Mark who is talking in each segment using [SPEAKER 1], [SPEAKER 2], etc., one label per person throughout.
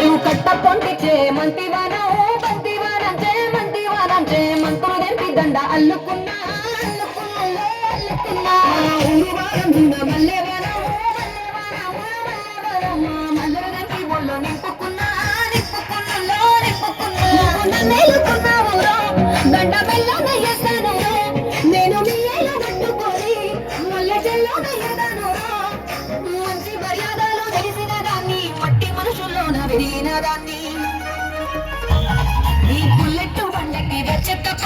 [SPEAKER 1] చెరువు కట్ట పొంటిచే మంతివానం బంతివానం చే మంతివానం చే మంతులు తెంపి దండ అల్లుకున్నా అల్లుకున్నా అల్లుకున్నా. మనుషుల్లోన విరిగిన దాన్ని ఈ బుల్లెట్ బండకి వచ్చే తప్ప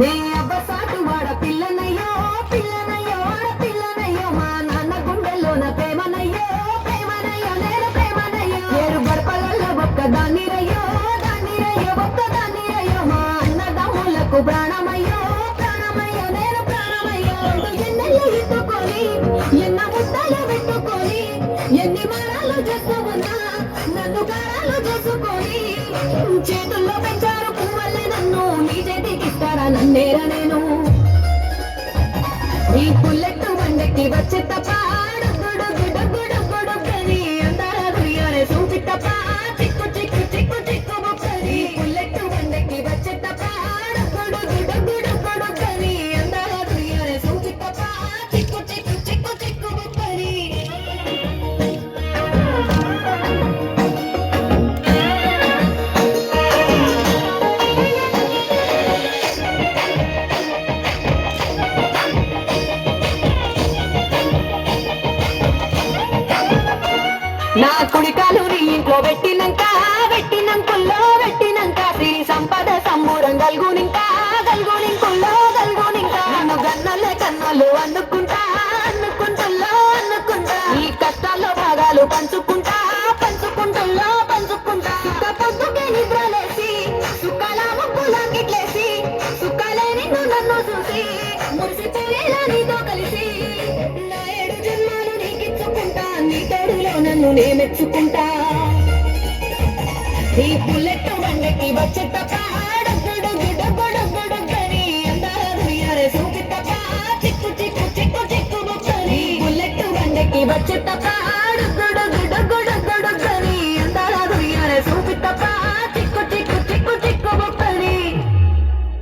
[SPEAKER 1] నే వాడ పిల్లనయ్యో పిల్లనయ్యో వాడ పిల్లనయ్యో మా నాన్న గుండెల్లోన ప్రేమనయ్యో ప్రేమనయ్యో నేను ప్రేమనయ్యో. ఏడు గడపలలో ఒక్క ఒక్క ప్రాణమయ్యో ప్రాణమయ్యో నేను ప్రాణమయ్యో. ఎత్తుకొని ఎన్న ముద్దలు పెట్టుకొని ఎన్ని మారాలు నన్ను కారాలు చేసుకొని చేతుల్లో పెంచారు వచ్చి తప్ప నా కుడికాలు నీ ఇంట్లో పెట్టినంక పెట్టినంకుల్లో పెట్టినంక శ్రీ సంపద సంబూరం గల్గునింకా గల్గునింకుల్లో గల్గునింకా. నన్ను గన్నలే కన్నలు అందుకుంటా నిన్ను నే మెచ్చుకుంటా ఈ బుల్లెట్ బండకి వచ్చే తప్ప సూపి తప్ప చిక్కు చిక్కు చిక్కు చిక్కు బుల్లెట్ బండకి వచ్చే తప్ప